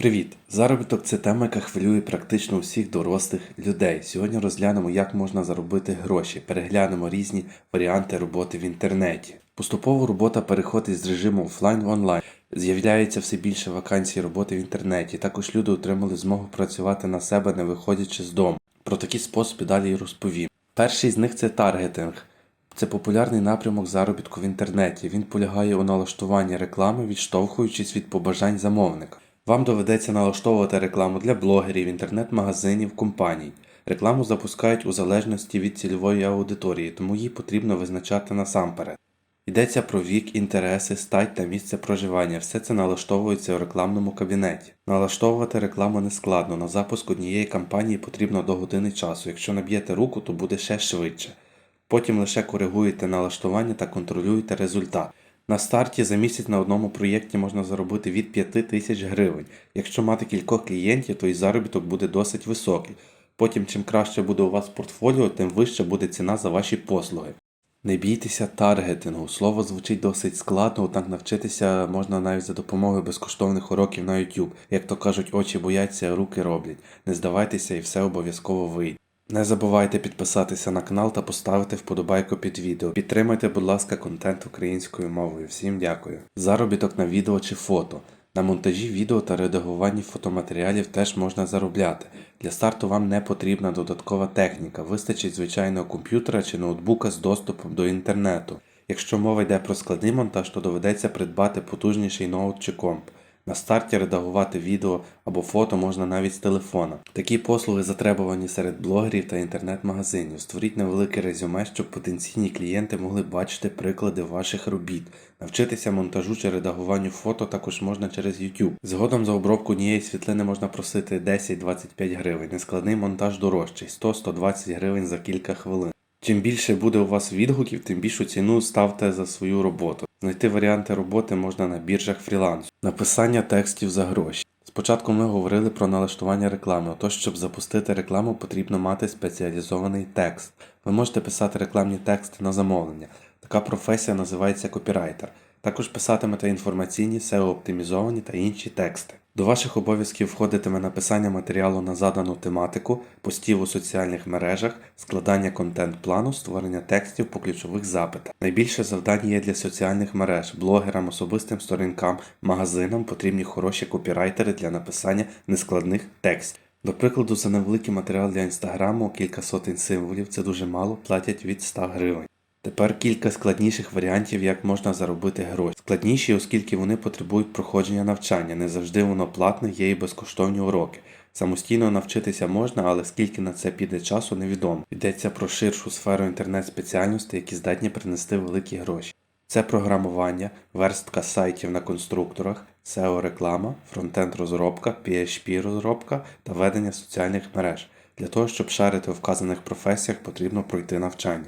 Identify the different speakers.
Speaker 1: Привіт! Заробіток це тема, яка хвилює практично усіх дорослих людей. Сьогодні розглянемо, як можна заробити гроші, переглянемо різні варіанти роботи в інтернеті. Поступово робота переходить з режиму офлайн в онлайн. З'являється все більше вакансій роботи в інтернеті. Також люди отримали змогу працювати на себе, не виходячи з дому. Про такі способи далі розповім. Перший з них це таргетинг. Це популярний напрямок заробітку в інтернеті. Він полягає у налаштуванні реклами, відштовхуючись від побажань замовника. Вам доведеться налаштовувати рекламу для блогерів, інтернет-магазинів, компаній. Рекламу запускають у залежності від цільової аудиторії, тому її потрібно визначати насамперед. Йдеться про вік, інтереси, стать та місце проживання. Все це налаштовується у рекламному кабінеті. Налаштовувати рекламу не складно. На запуск однієї кампанії потрібно до години часу. Якщо наб'єте руку, то буде ще швидше. Потім лише коригуєте налаштування та контролюєте результат. На старті за місяць на одному проєкті можна заробити від 5 тисяч гривень. Якщо мати кількох клієнтів, то і заробіток буде досить високий. Потім, чим краще буде у вас портфоліо, тим вища буде ціна за ваші послуги. Не бійтеся таргетингу. Слово звучить досить складно, однак навчитися можна навіть за допомогою безкоштовних уроків на YouTube. Як то кажуть, очі бояться, руки роблять. Не здавайтеся і все обов'язково вийде. Не забувайте підписатися на канал та поставити вподобайку під відео. Підтримайте, будь ласка, контент українською мовою. Всім дякую. Заробіток на відео чи фото. На монтажі відео та редагуванні фотоматеріалів теж можна заробляти. Для старту вам не потрібна додаткова техніка, вистачить звичайного комп'ютера чи ноутбука з доступом до інтернету. Якщо мова йде про складний монтаж, то доведеться придбати потужніший ноут чи комп. На старті редагувати відео або фото можна навіть з телефона. Такі послуги затребувані серед блогерів та інтернет-магазинів. Створіть невелике резюме, щоб потенційні клієнти могли бачити приклади ваших робіт. Навчитися монтажу чи редагуванню фото також можна через YouTube. Згодом за обробку однієї світлини можна просити 10-25 гривень. Нескладний монтаж дорожчий 100-120 гривень за кілька хвилин. Чим більше буде у вас відгуків, тим більшу ціну ставте за свою роботу. Знайти варіанти роботи можна на біржах фрілансу. Написання текстів за гроші. Спочатку ми говорили про налаштування реклами. Отож, щоб запустити рекламу, потрібно мати спеціалізований текст. Ви можете писати рекламні тексти на замовлення. Така професія називається копірайтер. Також писатимете інформаційні, SEO-оптимізовані та інші тексти. До ваших обов'язків входитиме написання матеріалу на задану тематику, постів у соціальних мережах, складання контент-плану, створення текстів по ключових запитах. Найбільше завдання є для соціальних мереж, блогерам, особистим сторінкам, магазинам потрібні хороші копірайтери для написання нескладних текстів. До прикладу, за невеликий матеріал для інстаграму, кілька сотень символів, це дуже мало, платять від 100 гривень. Тепер кілька складніших варіантів, як можна заробити гроші. Складніші, оскільки вони потребують проходження навчання. Не завжди воно платне, є і безкоштовні уроки. Самостійно навчитися можна, але скільки на це піде часу, невідомо. Йдеться про ширшу сферу інтернет-спеціальностей, які здатні принести великі гроші. Це програмування, верстка сайтів на конструкторах, SEO-реклама, фронтенд-розробка, PHP-розробка та ведення соціальних мереж. Для того, щоб шарити у вказаних професіях, потрібно пройти навчання.